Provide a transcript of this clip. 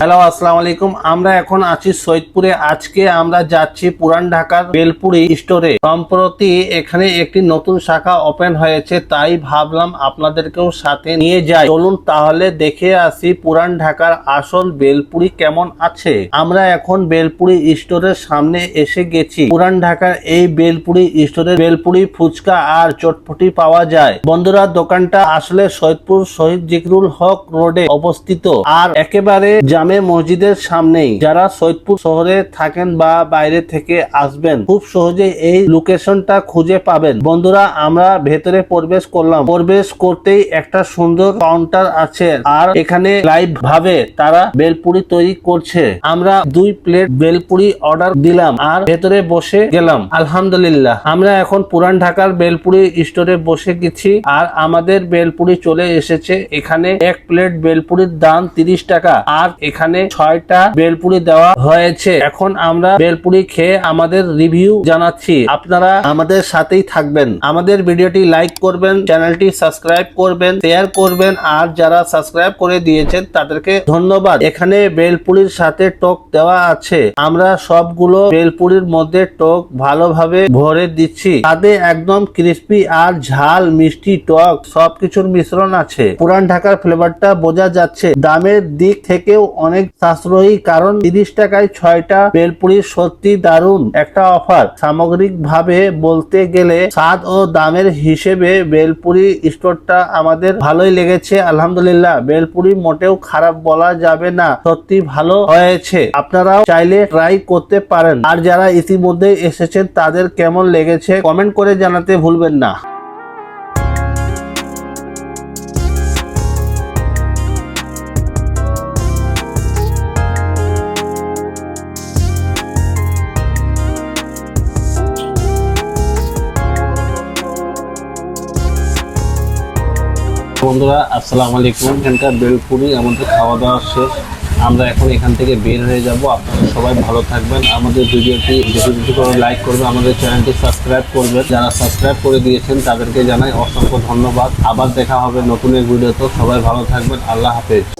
Hello, আসসালামু আলাইকুম। আমরা এখন আছি সৈয়দপুরে। আজকে আমরা যাচ্ছি পুরান ঢাকার বেলপুরি স্টোরে। সম্প্রতি এখানে একটি নতুন শাখা ওপেন হয়েছে, তাই ভাবলাম আপনাদেরকেও সাথে নিয়ে যাই। চলুন তাহলে দেখে আসি পুরান ঢাকার আসল বেলপুরি কেমন আছে। আমরা এখন বেলপুরি স্টোরের সামনে এসে গেছি। পুরান ঢাকার এই বেলপুরি স্টোরে বেলপুরি ফুচকা আর চটপটি পাওয়া যায়। বন্ধুরা, দোকানটা আসলে সৈয়দপুর শহীদ জিকরুল হক রোডে অবস্থিত। আর একেবারে জামে মসজিদের সামনেই। যারা সৈয়দপুর শহরে থাকেন বা বাইরে থেকে আসবেন, খুব সহজে এই লোকেশনটা খুঁজে পাবেন। বন্ধুরা, আমরা ভেতরে প্রবেশ করলাম। প্রবেশ করতেই একটা সুন্দর কাউন্টার আছে আর এখানে লাইভ ভাবে তারা বেলপুরি তৈরি করছে। আমরা দুই প্লেট বেলপুরি অর্ডার দিলাম আর ভেতরে বসে গেলাম। আলহামদুলিল্লাহ, আমরা এখন পুরান ঢাকার বেলপুরি স্টোরে বসে গেছি আর আমাদের বেলপুরি চলে এসেছে। এখানে এক প্লেট বেলপুরির দাম তিরিশ টাকা আর এখানে ছয়টা বেলপুরি দেওয়া হয়েছে। এখন আমরা বেলপুরি খেয়ে আমাদের রিভিউ জানাচ্ছি। আপনারা আমাদের সাথেই থাকবেন। আমাদের ভিডিওটি লাইক করবেন, চ্যানেলটি সাবস্ক্রাইব করবেন, শেয়ার করবেন, আর যারা সাবস্ক্রাইব করে দিয়েছেন তাদেরকে ধন্যবাদ। এখানে বেলপুরির সাথে টক দেওয়া আছে। আমরা সবগুলো বেলপুরির মধ্যে টক ভালোভাবে ভরে দিচ্ছি। তাতে একদম ক্রিস্পি আর ঝাল, মিষ্টি টক সবকিছুর মিশ্রণ আছে। পুরান ঢাকার ফ্লেভারটা বোঝা যাচ্ছে। দামের দিক থেকেও অনেক সাশ্রয়ী, কারণ তিরিশ টাকায় ছয়টা বেলপুরি সত্যি দারুণ একটা অফার। সামগ্রিক ভাবে বলতে গেলে স্বাদ ও দামের হিসেবে বেলপুরি স্টোরটা আমাদের ভালোই লেগেছে, আলহামদুলিল্লাহ। বেলপুরি মোটেও খারাপ বলা যাবে না সত্যি ভালো হয়েছে। আপনারাও চাইলে ট্রাই করতে পারেন। আর যারা ইতিমধ্যে এসেছেন, তাদের কেমন লেগেছে কমেন্ট করে জানাতে ভুলবেন না। বন্ধুরা, আসসালামু আলাইকুম। এখানকার বেলপুরি, আমাদের খাওয়া দাওয়া শেষ। আমরা এখন এখান থেকে বের হয়ে যাব। আপনারা সবাই ভালো থাকবেন। আমাদের ভিডিওটি বেশি বেশি করে লাইক করবে আমাদের চ্যানেলটি সাবস্ক্রাইব করবেন। যারা সাবস্ক্রাইব করে দিয়েছেন, তাদেরকে জানাই অসংখ্য ধন্যবাদ। আবার দেখা হবে নতুন এক ভিডিওতে। সবাই ভালো থাকবেন। আল্লাহ হাফেজ।